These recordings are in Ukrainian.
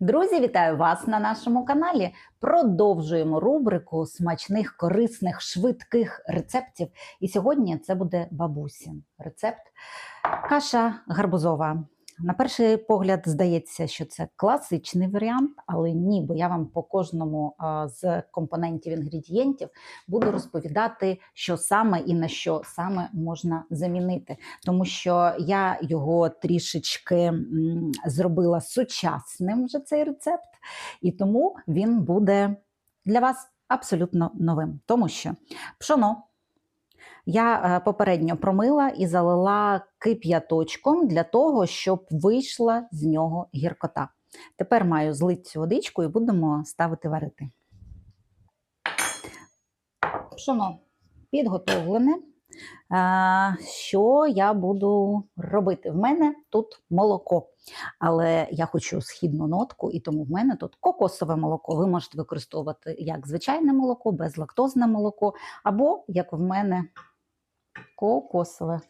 Друзі, вітаю вас на нашому каналі. Продовжуємо рубрику смачних, корисних, швидких рецептів. І сьогодні це буде бабусін рецепт каша гарбузова. На перший погляд здається, що це класичний варіант, але ні, бо я вам по кожному з компонентів інгредієнтів буду розповідати, що саме і на що саме можна замінити, тому що я його трішечки зробила сучасним вже цей рецепт, і тому він буде для вас абсолютно новим, тому що пшоно. Я е, попередньо промила і залила кип'яточком для того, щоб вийшла з нього гіркота. Тепер маю злити цю водичку і будемо ставити варити. Пшоно підготовлене. Е, Що я буду робити? В мене тут молоко, але я хочу східну нотку, і тому в мене тут кокосове молоко. Ви можете використовувати як звичайне молоко, безлактозне молоко, або, як в мене, кокосове.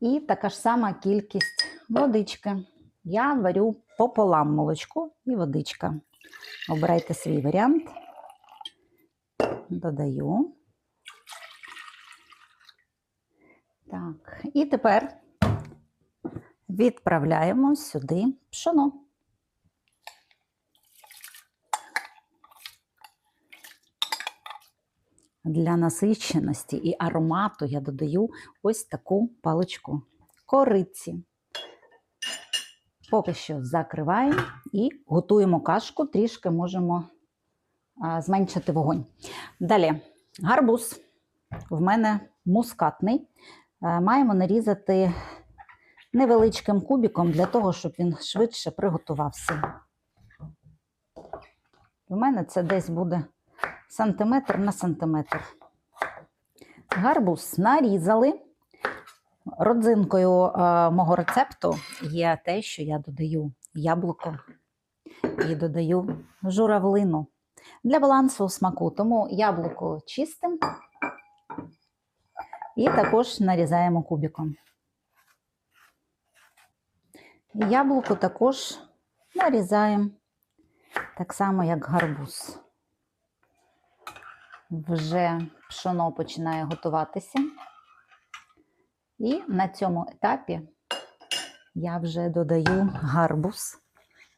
І така ж сама кількість водички. Я варю пополам молочко і водичка. Обирайте свій варіант. Додаю. Так, і тепер відправляємо сюди пшоно. Для насиченості і аромату я додаю ось таку паличку кориці. Поки що закриваємо і готуємо кашку, трішки можемо зменшити вогонь. Далі гарбуз в мене мускатний. Е, Маємо нарізати невеличким кубиком для того, щоб він швидше приготувався. У мене це десь буде сантиметр на сантиметр. Гарбуз нарізали. Родзинкою е, мого рецепту є те, що я додаю яблуко і додаю журавлину для балансу смаку. Тому яблуко чистим і також нарізаємо кубиком. Яблуко також нарізаємо так само, як гарбуз. Вже пшоно починає готуватися. І на цьому етапі я вже додаю гарбуз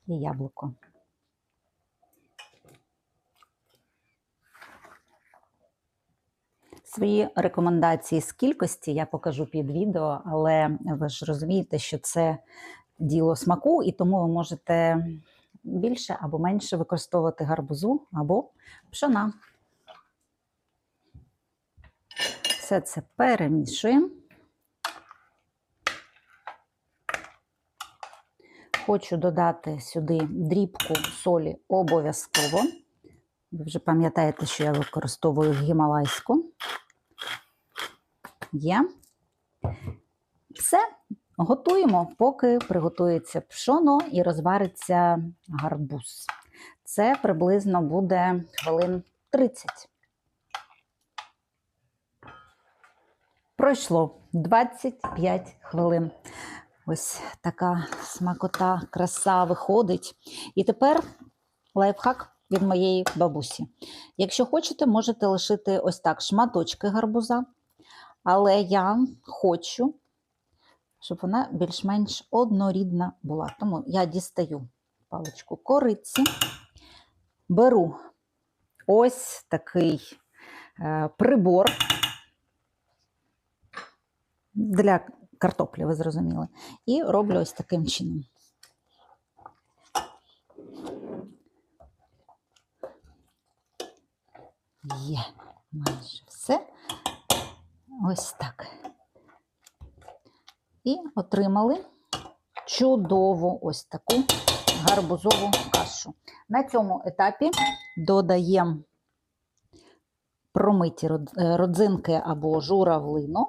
і яблуко. Свої рекомендації з кількості я покажу під відео, але ви ж розумієте, що це діло смаку, і тому ви можете більше або менше використовувати гарбузу або пшона. Все це перемішуємо. Хочу додати сюди дрібку солі обов'язково. Ви вже пам'ятаєте, що я використовую гімалайську. Є. Все, готуємо, поки приготується пшоно і розвариться гарбуз. Це приблизно буде хвилин 30. Пройшло 25 хвилин. Ось така смакота, краса виходить. І тепер лайфхак від моєї бабусі. Якщо хочете, можете лишити ось так шматочки гарбуза, але я хочу, щоб вона більш-менш однорідна була. Тому я дістаю паличку кориці, беру ось такий е, прибор для картоплі, ви зрозуміли, і роблю ось таким чином. Є майже все. Ось так. І отримали чудову ось таку гарбузову кашу. На цьому етапі додаємо промиті е, родзинки або журавлину.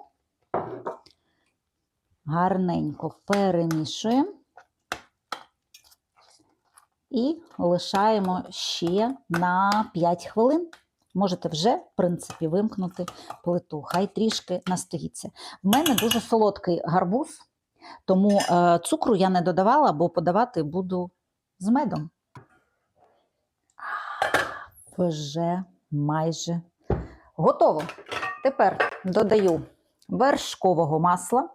Гарненько перемішуємо і лишаємо ще на 5 хвилин. Можете вже, в принципі, вимкнути плиту. Хай трішки настоїться. В мене дуже солодкий гарбуз, Тому е, цукру я не додавала, бо подавати буду з медом. Вже майже готово. Тепер додаю вершкового масла,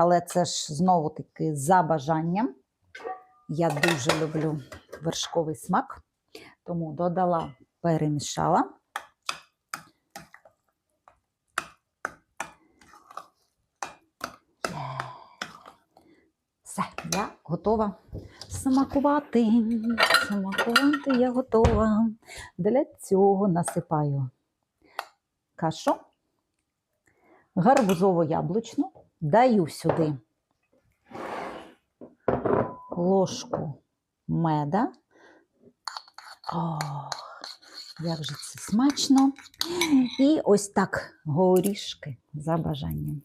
але це ж знову таки за бажанням. Я дуже люблю вершковий смак, тому додала, перемішала. Все, я готова смакувати. Смакувати я готова. Для цього насипаю кашу, гарбузово-яблучну, даю сюди ложку меда. Ох, як же це смачно. І ось так горішки за бажанням.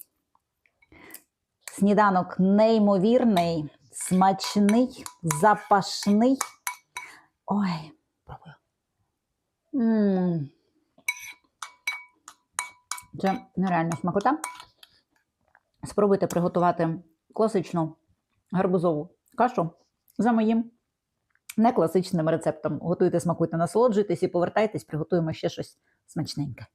Сніданок неймовірний, смачний, запашний. Ой, пробую. Це нереальна смакота. Спробуйте приготувати класичну гарбузову кашу за моїм некласичним рецептом. Готуйте, смакуйте, насолоджуйтесь і повертайтесь, приготуємо ще щось смачненьке.